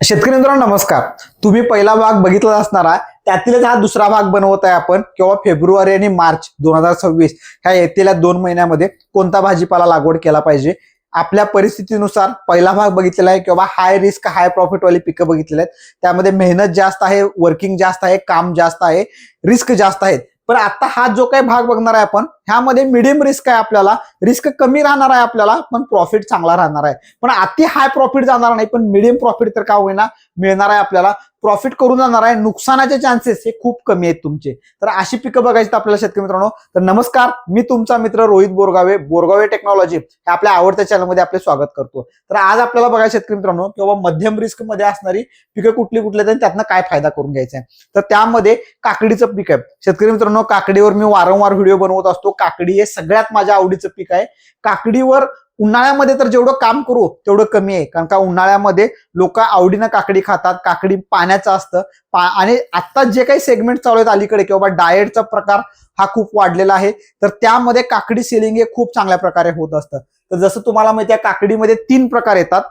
शेतकरी मित्रांनो नमस्कार. तुम्ही पहिला भाग बघितला असणारा त्यातीलच हा दुसरा भाग बनवत आहे आपण किंवा फेब्रुवारी आणि मार्च दोन हजार सव्वीस ह्या येतेल्या दोन महिन्यामध्ये कोणता भाजीपाला लागवड केला पाहिजे? आपल्या परिस्थितीनुसार पहिला भाग बघितलेला आहे किंवा हाय रिस्क हाय प्रॉफिटवाली पिकं बघितलेली आहेत. त्यामध्ये मेहनत जास्त आहे वर्किंग जास्त आहे काम जास्त आहे रिस्क जास्त आहेत. पण आता हा जो काही भाग बघणार आहे आपण ह्यामध्ये मिडियम रिस्क आहे आपल्याला. रिस्क कमी राहणार आहे आपल्याला पण प्रॉफिट चांगला राहणार आहे. पण अति हाय प्रॉफिट जाणार नाही पण मिडियम प्रॉफिट तर का होईना मिळणार आहे आपल्याला. प्रॉफिट करून जाणार आहे. नुकसानाचे चान्सेस हे खूप कमी आहेत तुमचे. तर अशी पिकं बघायची आपल्याला शेतकरी मित्रांनो. तर नमस्कार मी तुमचा मित्र रोहित बोरगावे बोरगावे टेक्नॉलॉजी हे आपल्या आवडत्या चॅनलमध्ये आपले स्वागत करतो. तर आज आपल्याला बघायचं शेतकरी मित्रांनो किंवा मध्यम रिस्कमध्ये असणारी पिकं कुठली कुठली आहेत आणि त्यातनं काय फायदा करून घ्यायचा आहे. तर त्यामध्ये काकडीचं पीक आहे. शेतकरी मित्रांनो काकडीवर मी वारंवार व्हिडिओ बनवत असतो. काकडी हे सगळ्यात माझ्या आवडीचं पीक आहे. काकडीवर उन्हाळ्यामध्ये तर जेवढं काम करू तेवढं कमी आहे. कारण का उन्हाळ्यामध्ये लोक आवडीनं काकडी खातात काकडी पाण्याचं असतं. पा आणि आता जे काही सेगमेंट चालू आहेत अलीकडे किंवा डाएटचा प्रकार हा खूप वाढलेला आहे तर त्यामध्ये काकडी सेलिंग हे खूप चांगल्या प्रकारे होत असतं. तर जसं तुम्हाला माहिती आहे काकडीमध्ये तीन प्रकार येतात.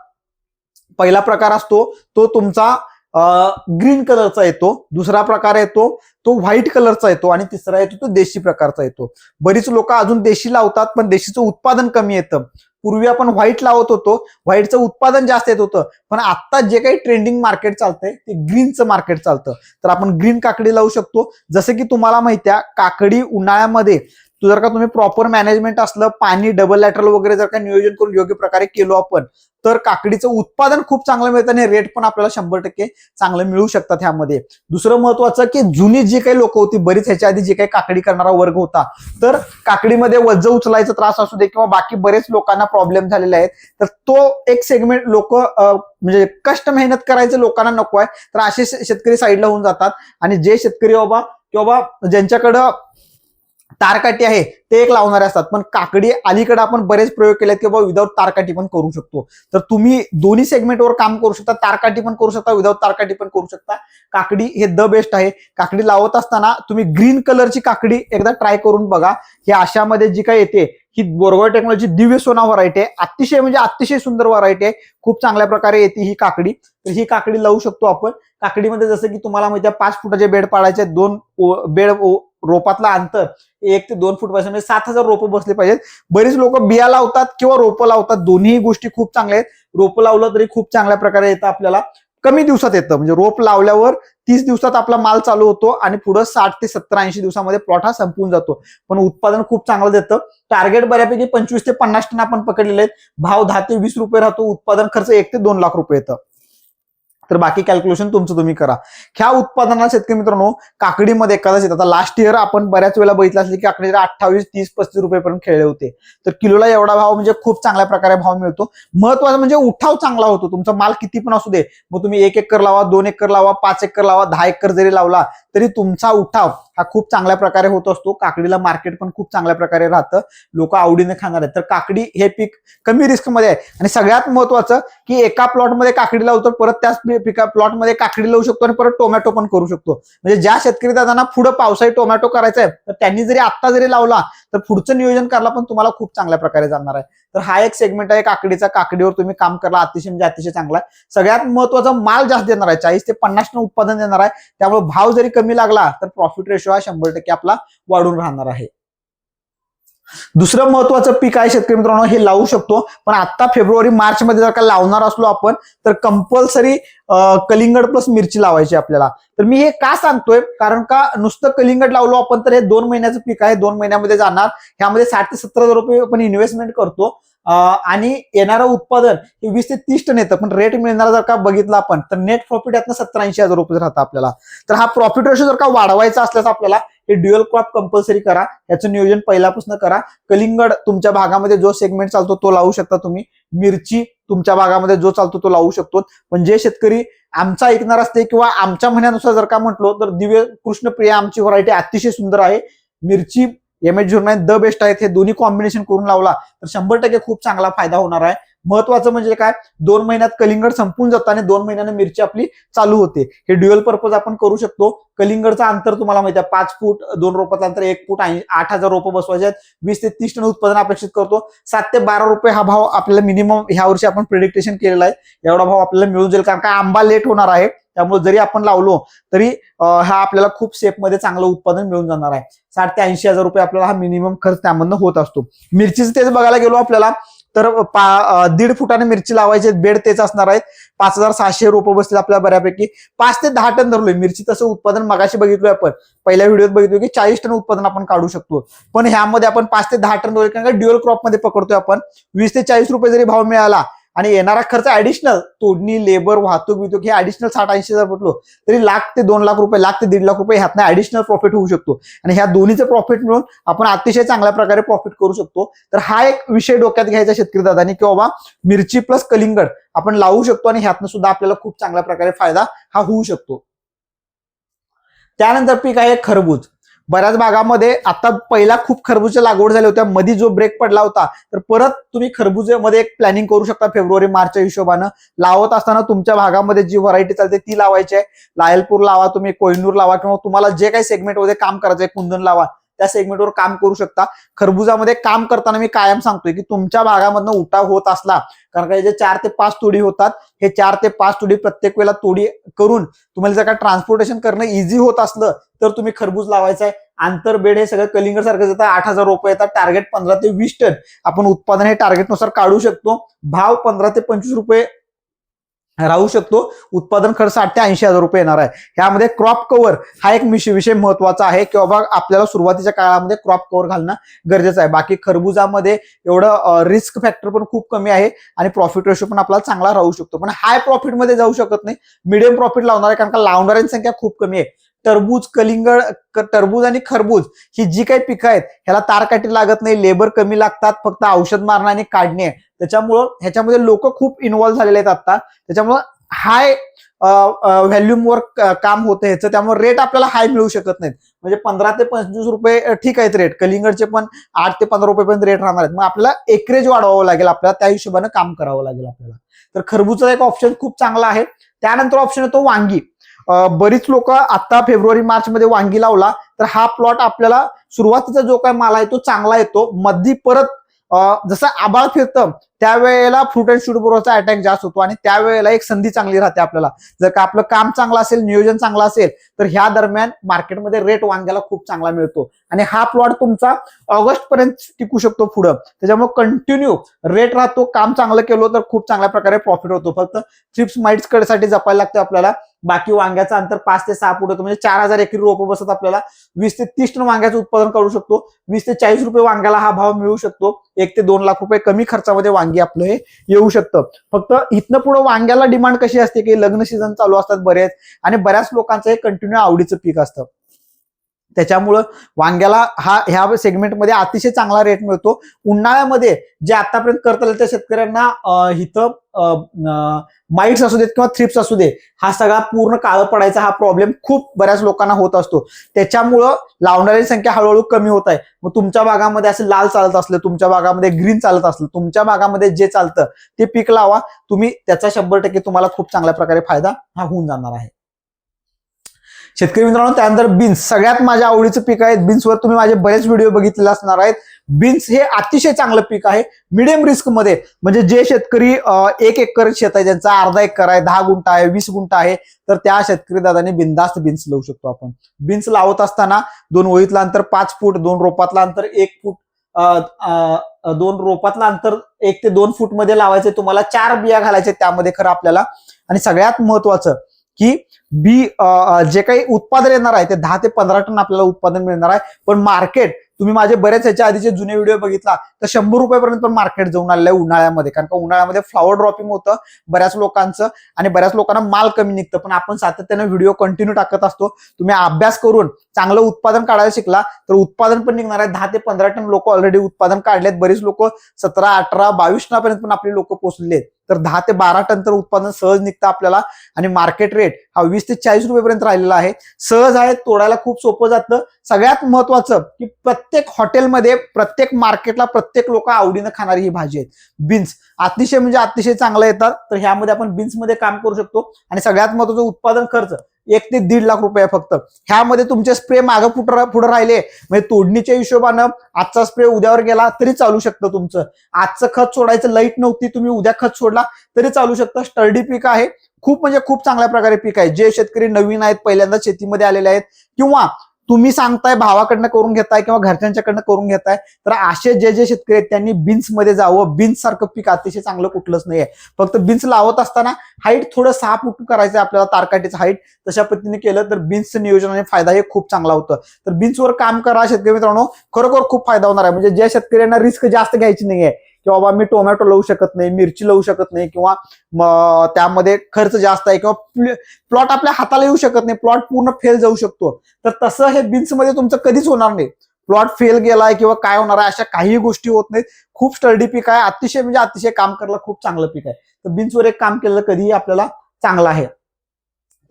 पहिला प्रकार असतो तो तुमचा ग्रीन कलरचा येतो दुसरा प्रकार येतो तो व्हाईट कलरचा येतो आणि तिसरा येतो तो देशी प्रकारचा येतो. बरीच लोक अजून देशी लावतात पण देशीचं उत्पादन कमी येतं. पूर्वी आपण व्हाईट लावत होतो व्हाईटचं उत्पादन जास्त येत होतं पण आता जे काही ट्रेंडिंग मार्केट चालतंय ते ग्रीनचं मार्केट चालतं. तर आपण ग्रीन काकडी लावू शकतो. जसं की तुम्हाला माहिती आहे काकडी उन्हाळ्यामध्ये जर का तुम्ही प्रॉपर मॅनेजमेंट असलं पाणी डबल लॅटरल वगैरे जर का नियोजन करून योग्य प्रकारे केलो आपण तर काकडीचं उत्पादन खूप चांगलं मिळतं आणि रेट पण आपल्याला शंभर टक्के चांगलं मिळू शकतात ह्यामध्ये. दुसरं महत्वाचं की जुनी जी काही लोक होती बरीच ह्याच्या आधी जे काही काकडी करणारा वर्ग होता तर काकडीमध्ये वज्ज उचलायचा त्रास असू दे किंवा बाकी बरेच लोकांना प्रॉब्लेम झालेले आहेत तर तो एक सेगमेंट लोक म्हणजे कष्ट मेहनत करायचं लोकांना नको आहे तर असे शेतकरी साईडला होऊन जातात. आणि जे शेतकरी बाबा किंवा ज्यांच्याकडं तारकाठी आहे ते एक लावणारे असतात. पण काकडी अलीकडे आपण बरेच प्रयोग केलेत की बाबा विदाऊट तारकाठी पण करू शकतो. तर तुम्ही दोन्ही सेगमेंटवर काम करू शकता तारकाठी पण करू शकता विदाऊट तारकाठी पण करू शकता. काकडी हे द बेस्ट आहे. काकडी लावत असताना तुम्ही ग्रीन कलरची काकडी एकदा ट्राय करून बघा. हे अशामध्ये जी काय येते ही बोरगॉय टेक्नॉलॉजी दिव्य सोना व्हरायटी आहे. अतिशय म्हणजे अतिशय सुंदर व्हरायटी आहे. खूप चांगल्या प्रकारे येते ही काकडी. तर ही काकडी लावू शकतो आपण. काकडीमध्ये जसं की तुम्हाला माहिती पाच फुटाचे बेड पाडायचे दोन बेड रोपातलं अंतर. एक ते दोन फूटपासून म्हणजे सात हजार रोपं बसले पाहिजेत. बरीच लोक बिया लावतात किंवा रोपं लावतात. दोन्ही गोष्टी खूप चांगल्या आहेत. रोपं लावलं तरी खूप चांगल्या प्रकारे येतं आपल्याला. कमी दिवसात येतं. म्हणजे रोप लावल्यावर तीस दिवसात आपला माल चालू होतो आणि पुढे साठ ते सत्तर ऐंशी दिवसामध्ये प्लॉट हा संपून जातो. पण उत्पादन खूप चांगलं देतं. टार्गेट बऱ्यापैकी पंचवीस ते पन्नास टन आपण पकडलेले आहेत. भाव दहा ते वीस रुपये राहतो. उत्पादन खर्च एक ते दोन लाख रुपये येतं. तर बाकी कॅल्क्युलेशन तुमचं तुम्ही करा. ह्या उत्पादनाला शेतकरी मित्रांनो काकडीमध्ये कदाचित आता लास्ट इयर आपण बऱ्याच वेळेला बघितलं असेल की काकडी अठ्ठावीस तीस पस्तीस रुपयेपर्यंत खेळले होते. तर किलोला एवढा भाव म्हणजे खूप चांगल्या प्रकारे भाव मिळतो. महत्वाचं म्हणजे उठाव चांगला होतो. तुमचा माल किती पण असू दे. मग तुम्ही एक एकर लावा दोन एकर लावा पाच एकर लावा दहा एकर जरी लावला तरी तुमचा उठाव हा खूप चांगल्या प्रकारे होत असतो. काकडीला मार्केट पण खूप चांगल्या प्रकारे राहतं. लोक आवडीने खाणार आहेत. तर काकडी हे पीक कमी रिस्कमध्ये आहे. आणि सगळ्यात महत्वाचं की एका प्लॉटमध्ये काकडी लावतो परत त्याच पिका प्लॉटमध्ये काकडी लावू शकतो आणि परत टोमॅटो पण करू शकतो. म्हणजे ज्या शेतकरी दादांना पुढे पावसाळी टोमॅटो करायचा आहे तर त्यांनी जरी आत्ता जरी लावला तर पुढचं नियोजन करायला पण तुम्हाला खूप चांगल्या प्रकारे जाणार आहे. तर हा एक सेगमेंट आहे काकडीचा. काकडीवर तुम्ही काम करा अतिशय म्हणजे अतिशय चांगला आहे. सगळ्यात महत्त्वाचा माल जास्त देणार आहे. चाळीस ते पन्नास टन उत्पादन देणार आहे. त्यामुळे भाव जरी कमी लागला तर प्रॉफिट रेशो हा शंभर टक्के आपला वाढून राहणार आहे. दुसरं महत्वाचं पीक आहे शेतकरी मित्रांनो हे लावू शकतो. पण आता फेब्रुवारी मार्च मध्ये जर का लावणार असलो आपण तर कंपल्सरी कलिंगड प्लस मिरची लावायची आपल्याला. तर मी हे का सांगतोय? कारण का नुसतं कलिंगड लावलो आपण तर हे दोन महिन्याचं पीक आहे दोन महिन्यामध्ये जाणार. ह्यामध्ये साठ ते सत्तर हजार रुपये आपण इन्व्हेस्टमेंट करतो. आणि येणारं उत्पादन हे वीस ते तीस टन येतं. पण रेट मिळणार जर का बघितलं आपण तर नेट प्रॉफिट यातनं सत्तर ऐंशी हजार रुपये राहतं आपल्याला. तर हा प्रॉफिट रेशो जर का वाढवायचा असल्यास आपल्याला हे ड्युअल क्रॉप कंपल्सरी करा. याचं नियोजन पहिल्यापासून करा. कलिंगड तुमच्या भागामध्ये जो सेगमेंट चालतो तो लावू शकता तुम्ही. मिरची तुमच्या भागामध्ये जो चालतो तो लावू शकतो. पण जे शेतकरी आमचा ऐकणार असते किंवा आमच्या म्हणण्यानुसार जर का म्हटलो तर दिव्य कृष्णप्रिया आमची व्हरायटी अतिशय सुंदर आहे. मिरची M H zero nine the best आहेत हे दोन्ही कॉम्बिनेशन करून लावला तर शंभर टक्के खूप चांगला फायदा होणार आहे. महत्वाचं म्हणजे काय? दोन महिन्यात कलिंगड संपून जातं आणि दोन महिन्याने मिरची आपली चालू होते. हे ड्युअल पर्पज आपण करू शकतो. कलिंगडचं अंतर तुम्हाला माहिती आहे पाच फूट दोन रोपाचं अंतर एक फूट आणि आठ हजार रोपं बसवायचे आहेत. वीस ते तीस टन उत्पादन अपेक्षित करतो. सात ते बारा रुपये हा भाव आपल्याला मिनिमम ह्या वर्षी आपण प्रिडिक्टेशन केलेला आहे. एवढा भाव आपल्याला मिळून जाईल कारण का आंबा लेट होणार आहे. त्यामुळे जरी आपण लावलो तरी हा आपल्याला खूप शेपमध्ये चांगलं उत्पादन मिळून जाणार आहे. साठ ते ऐंशी हजार रुपये आपल्याला हा मिनिमम खर्च त्यामधनं होत असतो. मिरचीचं तेच बघायला गेलो आपल्याला तर पा- दीड फुटाने मिरची लावायची बेड तेच असणार आहेत. पाच हजार सहाशे रोपं बसले आपल्याला बऱ्यापैकी. पाच ते दहा टन धरलोय. मिरची तसं उत्पादन मगाशी बघितलोय आपण. पहिल्या व्हिडिओत बघितलो की चाळीस टन उत्पादन आपण काढू शकतो. पण ह्यामध्ये आपण पाच ते दहा टन धरले कारण का ड्युअल क्रॉपमध्ये पकडतोय आपण. वीस ते चाळीस रुपये जरी भाव मिळाला आणि येणारा खर्च ऍडिशनल तोडणी लेबर वाहतूक बितूक हे ऍडिशनल साठ ऐंशी हजार पटलो तरी लाख ते दोन लाख रुपये लाख ते दीड लाख रुपये ह्यातनं ऍडिशनल प्रॉफिट होऊ शकतो. आणि ह्या दोन्हीचं प्रॉफिट मिळून आपण अतिशय चांगल्या प्रकारे प्रॉफिट करू शकतो. तर हा एक विषय डोक्यात घ्यायचा शेतकरी दादानी की बाबा मिरची प्लस कलिंगड आपण लावू शकतो आणि ह्यातनं सुद्धा आपल्याला खूप चांगल्या प्रकारे फायदा हा होऊ शकतो. त्यानंतर पीक आहे खरबूज. बऱ्याच भागामध्ये आता पहिला खूप खरबूजच्या लागवड झाल्या होत्या मध्ये जो ब्रेक पडला होता तर परत तुम्ही खरबुजेमध्ये एक प्लॅनिंग करू शकता फेब्रुवारी मार्चच्या हिशोबानं. लावत असताना तुमच्या भागामध्ये जी व्हरायटी चालते ती लावायची आहे. लायलपूर लावा तुम्ही कोयनूर लावा किंवा तुम्हाला जे काही सेगमेंटमध्ये काम करायचं आहे कुंदन लावा. त्या सेगमेंटवर काम करू शकता. खरबुजामध्ये काम करताना मी कायम सांगतोय की तुमच्या भागामधनं उठाव होत असला कारण का जे चार ते पाच तोडी होतात हे चार ते पाच तोडी प्रत्येक वेळेला तोडी करून तुम्हाला जर का ट्रान्सपोर्टेशन करणं इझी होत असलं तर तुम्ही खरबूज लावायचं आहे आंतरबेड हे सगळं कलिंगर सारखं येतं आठ हजार रुपये येतात टार्गेट पंधरा ते वीस टन. आपण उत्पादन हे टार्गेटनुसार काढू शकतो. भाव पंधरा ते पंचवीस रुपये राहू शकतो. उत्पादन खर्च साठ ते ऐंशी हजार रुपये येणार आहे. ह्यामध्ये क्रॉप कव्हर हा एक विषय महत्त्वाचा आहे की बाबा आपल्याला सुरुवातीच्या काळामध्ये क्रॉप कव्हर घालणं गरजेचं आहे. बाकी खरबुजामध्ये एवढं रिस्क फॅक्टर पण खूप कमी आहे आणि प्रॉफिट रेशो पण आपला चांगला राहू शकतो. पण हाय प्रॉफिटमध्ये जाऊ शकत नाही. मिडियम प्रॉफिट लावणार आहे कारण का लावणाऱ्यांची संख्या खूप कमी आहे. टरबूज कलिंगड टरबूज आणि खरबूज ही जी काही पिकं आहेत ह्याला तारकाठी लागत नाही लेबर कमी लागतात फक्त औषध मारणं आणि काढणे त्याच्यामुळं ह्याच्यामध्ये लोक खूप इन्व्हॉल्व्ह झालेले आहेत आता त्याच्यामुळं हाय व्हॅल्यूमवर काम होतं ह्याचं. त्यामुळे रेट आपल्याला हाय मिळू शकत नाहीत. म्हणजे पंधरा ते पंचवीस रुपये ठीक आहेत रेट कलिंगडचे पण आठ ते पंधरा रुपयेपर्यंत रेट राहणार आहेत. मग आपल्याला एकरेज वाढवावं लागेल आपल्याला. त्या हिशोबाने काम करावं लागेल आपल्याला. तर खरबूजचा एक ऑप्शन खूप चांगला आहे. त्यानंतर ऑप्शन येतो वांगी. बरीच लोक आता फेब्रुवारी मार्च मध्ये वांगी लावला तर हा प्लॉट आपल्याला सुरुवातीचा जो काय माल आहे तो चांगला येतो. मध्ये परत जसं आबाळ फिरतं त्यावेळेला फ्रूट अँड शूट बरोबरचा अटॅक जास्त होतो आणि त्यावेळेला एक संधी चांगली राहते आपल्याला. जर का आपलं काम चांगलं असेल नियोजन चांगलं असेल तर ह्या दरम्यान मार्केटमध्ये रेट वांग्याला खूप चांगला मिळतो. आणि हा प्लॉट तुमचा ऑगस्ट पर्यंत टिकू शकतो पुढं. त्याच्यामुळे कंटिन्यू रेट राहतो काम चांगलं केलं तर खूप चांगल्या प्रकारे प्रॉफिट होतो. फक्त चिप्स माइट्स कडसाठी जपायला लागतं आपल्याला. बाकी वांग्याचं अंतर पाच ते सहा फुट होतं. म्हणजे चार हजार एकरी रोप बसत आपल्याला. वीस ते तीस टन वांग्याचं उत्पादन करू शकतो. वीस ते चाळीस रुपये वांग्याला हा भाव मिळू शकतो. एक ते दोन लाख रुपये कमी खर्चामध्ये वांगी आपलं हे येऊ शकतं. फक्त इथनं पुढे वांग्याला डिमांड कशी असते की लग्न सीझन चालू असतात बरेच आणि बऱ्याच लोकांचं हे कंटिन्यू आवडीचं पीक असतं. त्याच्यामुळं वांग्याला हा ह्या सेगमेंटमध्ये अतिशय चांगला रेट मिळतो. उन्हाळ्यामध्ये जे आतापर्यंत करता आलं त्या शेतकऱ्यांना इथं माइट्स असू देत किंवा थ्रिप्स असू दे हा सगळा पूर्ण काळं पडायचा हा प्रॉब्लेम खूप बऱ्याच लोकांना होत असतो. त्याच्यामुळं लावणारी संख्या हळूहळू कमी होत आहे. मग तुमच्या भागामध्ये असं लाल चालत असलं तुमच्या भागामध्ये ग्रीन चालत असलं तुमच्या भागामध्ये जे चालतं ते पीक लावा. तुम्ही त्याचा शंभर टक्के तुम्हाला खूप चांगल्या प्रकारे फायदा हा होऊन जाणार आहे. शेतकरी मित्रांनो त्यानंतर बीन्स. सगळ्यात माझ्या आवडीचं पीक आहे. बीन्सवर तुम्ही माझे बरेच व्हिडिओ बघितलेले असणार आहेत. बीन्स हे अतिशय चांगलं पीक आहे. मिडियम रिस्कमध्ये. म्हणजे जे शेतकरी एक एकर शेत आहे ज्यांचा अर्धा एकर आहे दहा गुंठा आहे वीस गुंठा आहे तर त्या शेतकरी दादाने बिंदास्त बीन्स लावू शकतो आपण. बीन्स लावत असताना दोन ओळीतलं अंतर पाच फूट दोन रोपातलं अंतर एक फूट दोन रोपातलं अंतर एक ते दोन फूटमध्ये लावायचे. तुम्हाला चार बिया घालायचे त्यामध्ये खरं आपल्याला. आणि सगळ्यात महत्वाचं की बी जे काही उत्पादन येणार आहे ते दहा ते पंधरा टन आपल्याला उत्पादन मिळणार आहे. पण मार्केट तुम्ही माझे बरेच याच्या आधीचे जुने व्हिडिओ बघितला तर शंभर रुपयापर्यंत पण मार्केट जाऊन आलेलं आहे उन्हाळ्यामध्ये. कारण का उन्हाळ्यामध्ये फ्लॉवर ड्रॉपिंग होतं बऱ्याच लोकांचं आणि बऱ्याच लोकांना माल कमी निघतं. पण आपण सातत्यानं व्हिडिओ कंटिन्यू टाकत असतो. तुम्ही अभ्यास करून चांगलं उत्पादन काढायला शिकला तर उत्पादन पण निघणार आहे. दहा ते पंधरा टन लोक ऑलरेडी उत्पादन काढलेत. बरीच लोक सतरा अठरा बावीस टनापर्यंत पण आपली लोक पोहोचलेत. तर दहा ते बारा टन तर उत्पादन सहज निघतं आपल्याला. आणि मार्केट रेट हा वीस ते चाळीस रुपयेपर्यंत राहिलेला आहे. सहज आहे तोडायला खूप सोपं जातं. सगळ्यात महत्वाचं की प्रत्येक हॉटेलमध्ये प्रत्येक मार्केटला प्रत्येक लोक आवडीनं खाणारी ही भाजी आहेत. बीन्स अतिशय म्हणजे अतिशय चांगलं येतात तर ह्यामध्ये आपण बीन्समध्ये काम करू शकतो. आणि सगळ्यात महत्वाचं उत्पादन खर्च. एक ते दीड लाख रुपये फक्त. ह्यामध्ये तुमचे स्प्रे मागं पुढे पुढे राहिले. म्हणजे तोडणीच्या हिशोबानं आजचा स्प्रे उद्यावर गेला तरी चालू शकतं तुमचं. आजचं खत सोडायचं लाइट नव्हती तुम्ही उद्या खत सोडला तरी चालू शकतं. स्टर्डी पीक आहे. खूप म्हणजे खूप चांगल्या प्रकारे पीक आहे. जे शेतकरी नवीन आहेत पहिल्यांदा शेतीमध्ये आलेले आहेत किंवा तुम्ही सांगताय भावाकडनं करून घेताय किंवा घरच्यांच्याकडनं करून घेताय तर असे जे जे शेतकरी आहेत त्यांनी बीन्समध्ये जावं. बीन्स सारखं पीक अतिशय चांगलं कुठलंच नाहीये. फक्त बीन्स लावत असताना हाईट थोडं सहा फूट करायचं आपल्याला तारकाटीचं हाईट तशा पद्धतीने केलं तर बीन्सचं नियोजन आणि फायदा हे खूप चांगला होतं. तर बीन्सवर काम करा शेतकरी मित्रांनो. खरोखर खूप फायदा होणार आहे. म्हणजे ज्या शेतकऱ्यांना रिस्क जास्त घ्यायची नाहीये की बाबा मी टोमॅटो लावू शकत नाही मिरची लावू शकत नाही किंवा त्यामध्ये खर्च जास्त आहे किंवा प्लॉट आपल्या हाताला येऊ शकत नाही प्लॉट पूर्ण फेल जाऊ शकतो. तर तसं हे बीन्समध्ये तुमचं कधीच होणार नाही. प्लॉट फेल गेलाय किंवा काय होणार आहे अशा काही गोष्टी होत नाहीत. खूप स्टर्डी पीक आहे. अतिशय म्हणजे अतिशय काम करायला खूप चांगलं पीक आहे. तर बिन्सवर एक काम केलेलं कधीही आपल्याला चांगलं आहे.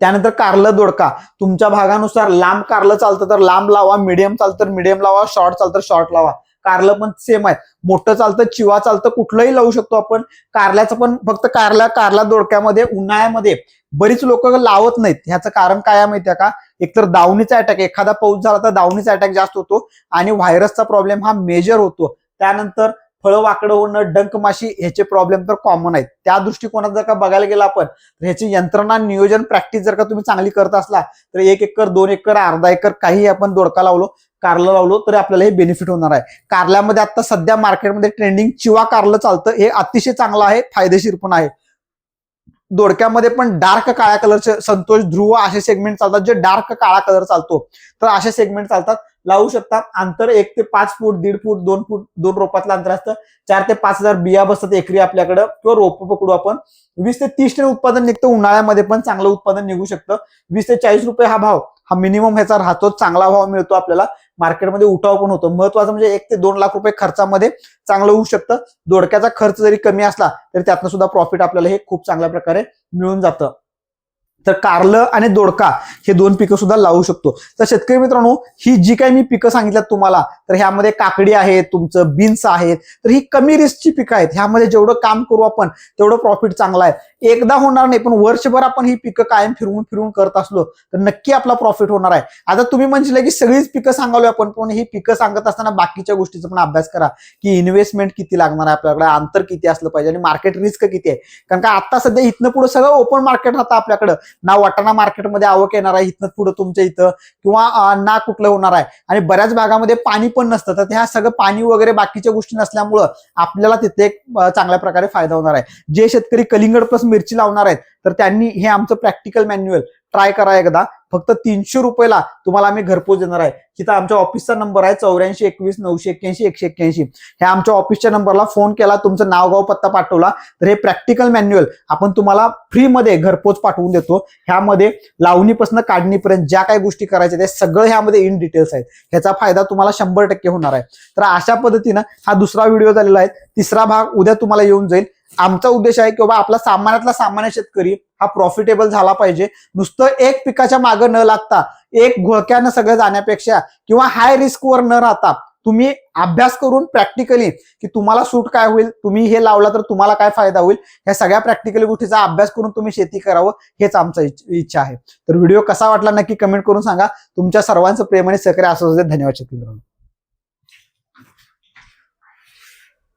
त्यानंतर कारलं दोडका. तुमच्या भागानुसार लांब कारलं चालतं तर लांब लावा मिडियम चालतं तर मिडियम लावा शॉर्ट चालतं तर शॉर्ट लावा. कारलं पण सेम आहे मोठं चालतं चिवा चालतं कुठलंही लावू शकतो आपण. कारल्याचं पण फक्त कारल्या कारला दोडक्यामध्ये उन्हाळ्यामध्ये बरीच लोक लावत नाहीत. ह्याचं कारण काय माहितीये का? एकतर दावणीचा अटॅक एखादा पाऊस झाला तर दावणीचा अटॅक जास्त होतो आणि व्हायरसचा प्रॉब्लेम हा मेजर होतो. त्यानंतर फळं वाकडं होणं डंक माशी ह्याचे प्रॉब्लेम तर कॉमन आहेत. त्या दृष्टिकोनात जर का बघायला गेला आपण तर ह्याची यंत्रणा नियोजन प्रॅक्टिस जर का तुम्ही चांगली करत असला तर एक एकर दोन एकर अर्धा एकर काही आपण दोडका लावलो कारलं लावलो तरी आपल्याला हे बेनिफिट होणार आहे. कारल्यामध्ये आता सध्या मार्केटमध्ये ट्रेंडिंग चिवा कारलं चालतं हे अतिशय चांगलं आहे फायदेशीर पण आहे. दोडक्यामध्ये पण डार्क काळ्या कलरचे संतोष ध्रुव असे सेगमेंट चालतात जे डार्क काळा कलर चालतो. तर असे सेगमेंट चालतात लावू शकता अंतर एक ते पाच फूट दीड फूट दोन फूट दोन रोपातलं अंतर असतं. चार ते पाच हजार बिया बसतात एकरी आपल्याकडं. किंवा रोप पकडू आपण. वीस ते तीस टन उत्पादन निघतं. उन्हाळ्यामध्ये पण चांगलं उत्पादन निघू शकतं. वीस ते चाळीस रुपये हा भाव हा मिनिमम ह्याचा राहतो. चांगला भाव मिळतो आपल्याला. मार्केटमध्ये उठाव पण होतो. महत्वाचं म्हणजे एक ते दोन लाख रुपये खर्चामध्ये चांगलं होऊ शकतं. दोडक्याचा खर्च जरी कमी असला तरी त्यातनं सुद्धा प्रॉफिट आपल्याला हे खूप चांगल्या प्रकारे मिळून जातं. तर कारलं आणि दोडका हे दोन पिकं सुद्धा लावू शकतो. तर शेतकरी मित्रांनो ही जी काही मी पिकं सांगितल्यात तुम्हाला तर ह्यामध्ये काकडी आहे तुमचं बीन्स आहेत तर ही कमी रिस्कची पिकं आहेत. ह्यामध्ये जेवढं काम करू आपण तेवढं प्रॉफिट चांगलं आहे. एकदा होणार नाही पण वर्षभर आपण ही पिकं कायम फिरवून फिरवून करत असलो तर नक्की आपला प्रॉफिट होणार आहे. आता तुम्ही म्हणशील की सगळीच पिकं सांगालो आपण पण ही पिकं सांगत असताना बाकीच्या गोष्टीचा पण अभ्यास करा की इन्व्हेस्टमेंट किती लागणार आहे आपल्याकडे अंतर किती असलं पाहिजे आणि मार्केट रिस्क किती आहे. कारण का आता सध्या इथनं पुढे सगळं ओपन मार्केट राहतं आपल्याकडं. ना वाटाणा मार्केटमध्ये आवक येणार आहे इथनं पुढं तुमच्या इथं किंवा ना कुठलं होणार आहे. आणि बऱ्याच भागामध्ये पाणी पण नसतं. तर ह्या सगळं पाणी वगैरे बाकीच्या गोष्टी नसल्यामुळं आपल्याला तिथे एक चांगल्या प्रकारे फायदा होणार आहे. जे शेतकरी कलिंगड प्लस मिरची लावणार आहेत तर त्यांनी हे आमचं प्रॅक्टिकल मॅन्युअल ट्राय करा एकदा. फक्त तीनशे रुपयाला तुम्हाला आम्ही घरपोच देणार आहे. तिथं आमच्या ऑफिसचा नंबर आहे चौऱ्याऐंशी एकवीस नऊशे एक्क्याऐंशी एकशे एक्क्याऐंशी. ह्या आमच्या ऑफिसच्या नंबरला फोन केला तुमचं नाव गाव पत्ता पाठवला. तर हे प्रॅक्टिकल मॅन्युअल आपण तुम्हाला फ्रीमध्ये घरपोच पाठवून देतो. ह्यामध्ये लावणीपासून काढणीपर्यंत ज्या काही गोष्टी करायच्या त्या सगळं ह्यामध्ये इन डिटेल्स आहेत. ह्याचा फायदा तुम्हाला शंभर टक्के होणार आहे. तर अशा पद्धतीनं हा दुसरा व्हिडिओ झालेला आहे. तिसरा भाग उद्या तुम्हाला येऊन जाईल. आमचा उद्देश आहे की बाबा आपला सामान्यातला सामान्य शेतकरी हा प्रॉफिटेबल झाला पाहिजे. नुसतं एक पिकाच्या मागं न लागता एक घोळक्यानं सगळं जाण्यापेक्षा किंवा हाय रिस्कवर न राहता तुम्ही अभ्यास करून प्रॅक्टिकली की तुम्हाला सूट काय होईल तुम्ही हे लावला तर तुम्हाला काय फायदा होईल ह्या सगळ्या प्रॅक्टिकली गोष्टीचा अभ्यास करून तुम्ही शेती करावं हेच आमचं इच्छा आहे. तर व्हिडिओ कसा वाटला नक्की कमेंट करून सांगा. तुमच्या सर्वांचं प्रेम आणि सहकार्य असं धन्यवाद शेतकरी